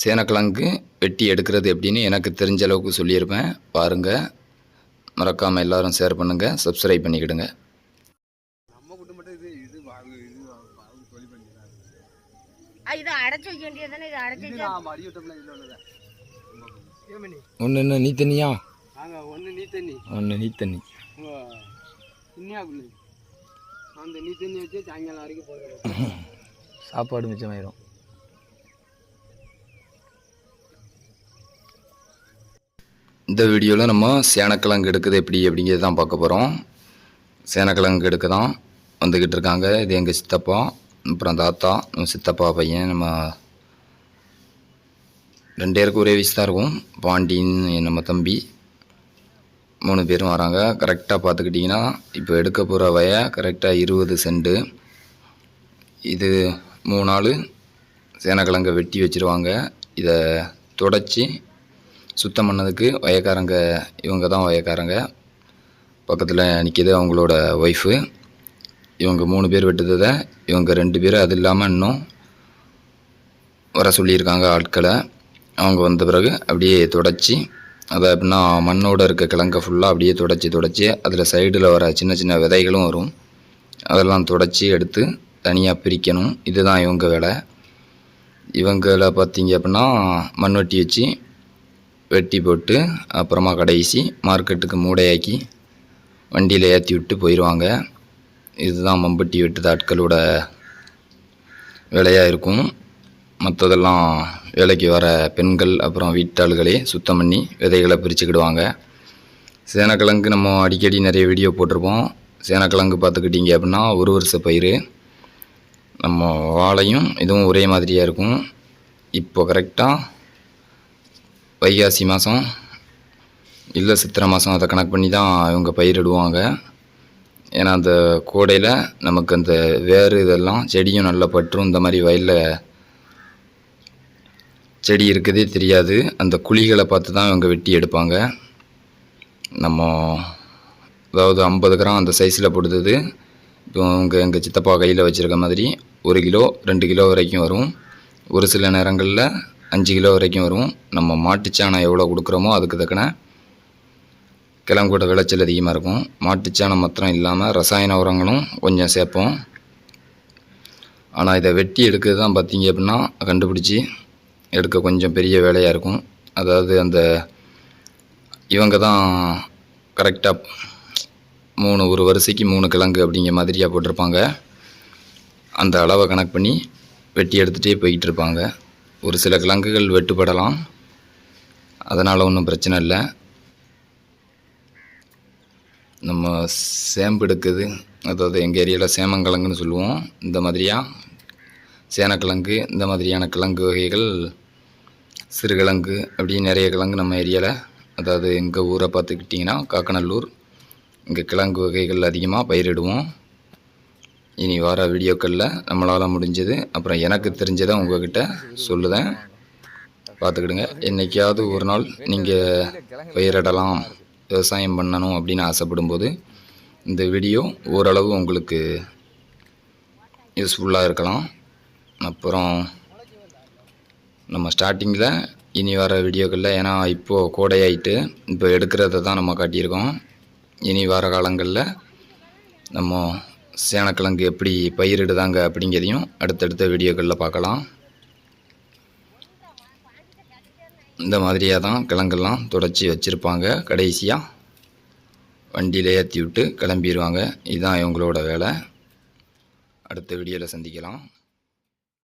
சேனக்கிழங்கு வெட்டி எடுக்கிறது எப்படின்னு எனக்கு தெரிஞ்ச அளவுக்கு சொல்லியிருப்பேன். பாருங்கள் மறக்காமல் எல்லாரும் ஷேர் பண்ணுங்கள் சப்ஸ்கிரைப் பண்ணிக்கிடுங்க. ஒன்று என்ன நீ தண்ணியா? ஒன்று நீ தண்ணி. ஒன்று நீ தண்ணி. அந்த நீ தண்ணி வச்சு சாயங்காலம் வரைக்கும் சாப்பாடு மிச்சமாயிரும். இந்த வீடியோவில் நம்ம சேனக்கிழங்கு எடுக்குது எப்படி அப்படிங்கிறது தான் பார்க்க போகிறோம் சேனக்கிழங்கு எடுக்க தான் வந்துக்கிட்டு இருக்காங்க. இது எங்கள் சித்தப்பா அப்புறம் தாத்தா நம்ம சித்தப்பா பையன் நம்ம ரெண்டு பேருக்கும் ஒரே வயசு தான் இருக்கும். பாண்டின்னு நம்ம தம்பி மூணு பேரும் வராங்க. கரெக்டாக பார்த்துக்கிட்டிங்கன்னா இப்போ எடுக்க போகிற வய கரெக்டாக இருபது சென்ட்டு இது மூணு நாள் சேனக்கிழங்கை வெட்டி வச்சுருவாங்க. இதை தொடச்சி சுத்தம் பண்ணதுக்கு வயக்காரங்க இவங்க தான் வயக்காரங்க. பக்கத்தில் நிற்கிது அவங்களோட ஒய்ஃபு இவங்க மூணு பேர் வெட்டுறதை இவங்க ரெண்டு பேர் அது இல்லாமல் இன்னும் வர சொல்லியிருக்காங்க ஆட்களை. அவங்க வந்த பிறகு அப்படியே தொடச்சி அதை எப்படின்னா மண்ணோட இருக்க கிழங்கை ஃபுல்லாக அப்படியே தொடச்சி தொடச்சி அதில் சைடில் வர சின்ன சின்ன விதைகளும் வரும். அதெல்லாம் தொடச்சி எடுத்து தனியாக பிரிக்கணும். இதுதான் இவங்க வேலை. இவங்கள பார்த்தீங்க அப்படின்னா மண் வெட்டி வச்சு வெட்டி போட்டு அப்புறமா கடைசி மார்க்கெட்டுக்கு மூடையாக்கி வண்டியில் ஏற்றி விட்டு போயிடுவாங்க இதுதான் மம்பட்டி வெட்டுதாட்களோட வேலையாக இருக்கும். மற்றதெல்லாம் வேலைக்கு வர பெண்கள் அப்புறம் வீட்டாள்களே சுத்தம் பண்ணி விதைகளை பிரிச்சுக்கிடுவாங்க சேனக்கிழங்கு நம்ம அடிக்கடி நிறைய வீடியோ போட்டிருப்போம். சேனக்கிழங்கு பார்த்துக்கிட்டிங்க அப்படின்னா ஒரு வருஷ பயிர் நம்ம வாழையும் இதுவும் ஒரே மாதிரியாக இருக்கும். இப்போ கரெக்டாக வைகாசி மாதம் இல்லை சித்திரை மாதம் அதை கணக்கு பண்ணி தான் இவங்க பயிரிடுவாங்க ஏன்னா அந்த கோடையில் நமக்கு அந்த வேர் இதெல்லாம் செடியும் நல்லா பற்றும் இந்த மாதிரி வயலில் செடி இருக்கதே தெரியாது. அந்த குழிகளை பார்த்து தான் இவங்க வெட்டி எடுப்பாங்க. நம்ம அதாவது ஐம்பது கிராம் அந்த சைஸில் பொடுத்தது இப்போ இவங்க எங்கள் சித்தப்பா கையில் வச்சுருக்க மாதிரி ஒரு கிலோ ரெண்டு கிலோ வரைக்கும் வரும். ஒரு சில நேரங்களில் அஞ்சு கிலோ வரைக்கும் வரும். நம்ம மாட்டுச்சாணம் எவ்வளோ கொடுக்குறோமோ அதுக்கு தக்கன கிழங்கோட விளைச்சல் அதிகமாக இருக்கும். மாட்டுச்சாணம் மாத்திரம் இல்லாமல் ரசாயன உரங்களும் கொஞ்சம் சேர்ப்போம். ஆனால் இதை வெட்டி எடுக்கிறது தான் பார்த்தீங்க அப்படின்னா கண்டுபிடிச்சி எடுக்க கொஞ்சம் பெரிய வேலையாக இருக்கும். அதாவது அந்த இவங்க தான் கரெக்டாக மூணு ஒரு வரிசைக்கு மூணு கிழங்கு அப்படிங்கிற மாதிரியாக போட்டிருப்பாங்க. அந்த அளவை கணக்கு பண்ணி வெட்டி எடுத்துகிட்டே போய்கிட்டு இருப்பாங்க. ஒரு சில கிழங்குகள் வெட்டுப்படலாம். அதனால் ஒன்றும் பிரச்சனை இல்லை. நம்ம சேம்பு எடுக்குது. அதாவது எங்கள் ஏரியாவில் சேமங்கிழங்குன்னு சொல்லுவோம். இந்த மாதிரியாக சேனக்கிழங்கு இந்த மாதிரியான கிழங்கு வகைகள் சிறுகிழங்கு அப்படின்னு நிறைய கிழங்கு நம்ம ஏரியாவில் அதாவது எங்கள் ஊரை பார்த்துக்கிட்டிங்கன்னா காக்கநல்லூர் இங்கே கிழங்கு வகைகள் அதிகமாக பயிரிடுவோம். இனி வர வீடியோக்களில் நம்மளால் முடிஞ்சது. அப்புறம் எனக்கு தெரிஞ்சதை உங்ககிட்ட சொல்லுதேன். பார்த்துக்கிடுங்க. என்றைக்காவது ஒரு நாள் நீங்கள் பயிரிடலாம் விவசாயம் பண்ணணும் அப்படின்னு ஆசைப்படும்போது இந்த வீடியோ ஓரளவு உங்களுக்கு யூஸ்ஃபுல்லாக இருக்கலாம். அப்புறம் நம்ம ஸ்டார்டிங்கில் இனி வர வீடியோக்களில் ஏன்னா இப்போது கோடையாயிட்டு இப்போ எடுக்கிறத தான் நம்ம காட்டியிருக்கோம். இனி வர காலங்களில் நம்ம சேனக்கிழங்கு எப்படி பயிரிடுதாங்க அப்படிங்கிறதையும் அடுத்தடுத்த வீடியோக்களில் பார்க்கலாம். இந்த மாதிரியாக தான் கிழங்கெல்லாம் தொடச்சி வச்சுருப்பாங்க. கடைசியாக வண்டியில் ஏற்றி விட்டு கிளம்பிடுவாங்க இதுதான் இவங்களோட வேலை. அடுத்த வீடியோவில் சந்திக்கலாம்.